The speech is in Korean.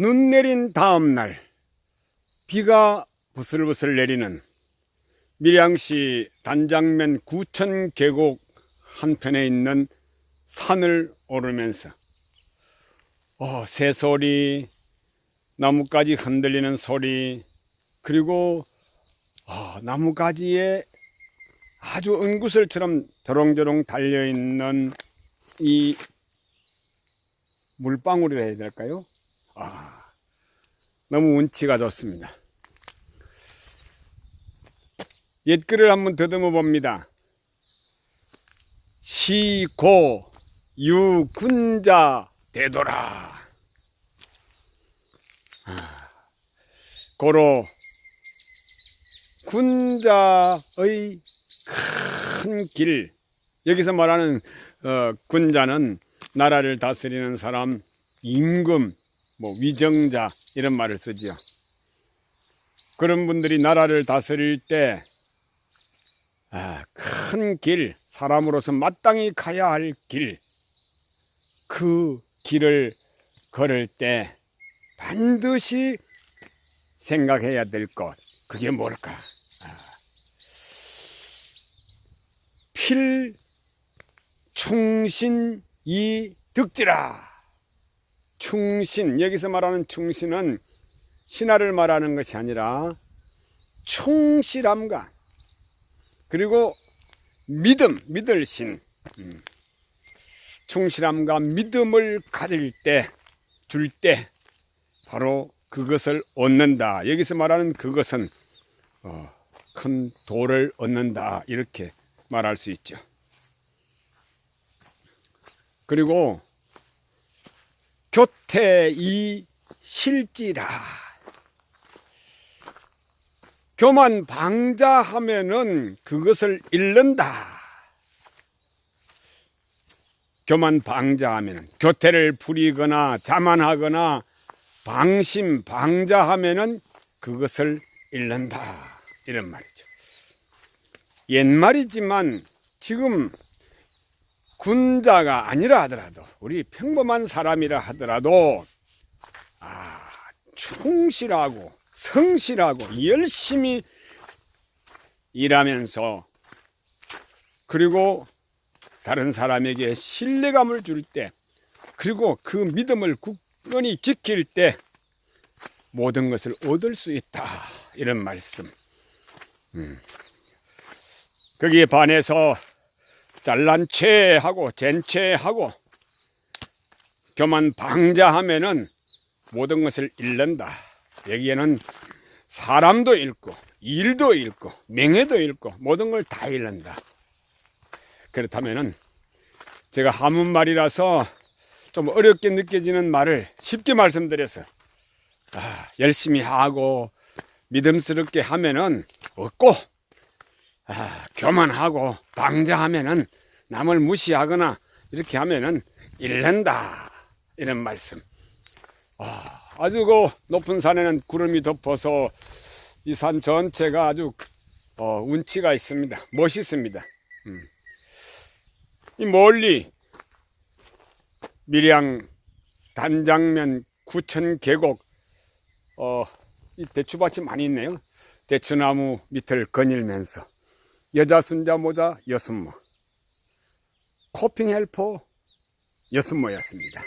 눈 내린 다음 날 비가 부슬부슬 내리는 밀양시 단장면 구천 계곡 한편에 있는 산을 오르면서 어, 새소리, 나뭇가지 흔들리는 소리, 그리고 어, 나뭇가지에 아주 은구슬처럼 조롱조롱 달려있는 이 물방울이라 해야 될까요? 아, 너무 운치가 좋습니다. 옛 글을 한번 더듬어 봅니다. 시고 유군자 되돌아. 아, 고로 군자의 큰 길. 여기서 말하는 어, 군자는 나라를 다스리는 사람, 임금, 뭐 위정자 이런 말을 쓰지요. 그런 분들이 나라를 다스릴 때 아, 큰 길, 사람으로서 마땅히 가야 할 길, 그 길을 걸을 때 반드시 생각해야 될 것, 그게 뭘까? 아, 필, 충신, 이, 득지라. 충신, 여기서 말하는 충신은 신하를 말하는 것이 아니라 충실함과 그리고 믿음, 믿을 신. 음. 충실함과 믿음을 가질 때, 줄 때, 바로 그것을 얻는다. 여기서 말하는 그것은, 어, 큰 도를 얻는다. 이렇게 말할 수 있죠. 그리고, 교태 이 실지라. 교만 방자하면은 그것을 잃는다. 교만 방자하면은 교태를 부리거나 자만하거나 방심 방자하면은 그것을 잃는다. 이런 말이죠. 옛말이지만 지금 군자가 아니라 하더라도 우리 평범한 사람이라 하더라도 아 충실하고 성실하고 열심히 일하면서 그리고 다른 사람에게 신뢰감을 줄 때 그리고 그 믿음을 굳건히 지킬 때 모든 것을 얻을 수 있다 이런 말씀 음. 거기에 반해서 잘난 체 하고 젠체 하고 교만 방자하면은 모든 것을 잃는다 여기에는 사람도 잃고 일도 잃고 명예도 잃고 모든 걸 다 잃는다. 그렇다면은 제가 한문말이라서 좀 어렵게 느껴지는 말을 쉽게 말씀드려서 아, 열심히 하고 믿음스럽게 하면은 없고 아, 교만하고 방자하면은 남을 무시하거나 이렇게 하면은 잃는다 이런 말씀. 아, 아주 그 높은 산에는 구름이 덮어서 이 산 전체가 아주 어, 운치가 있습니다. 멋있습니다. 음. 이 멀리 밀양 단장면 구천 계곡 어, 이 대추밭이 많이 있네요. 대추나무 밑을 거닐면서 여자 순자 모자 여순모 코핑 헬퍼 여순모였습니다.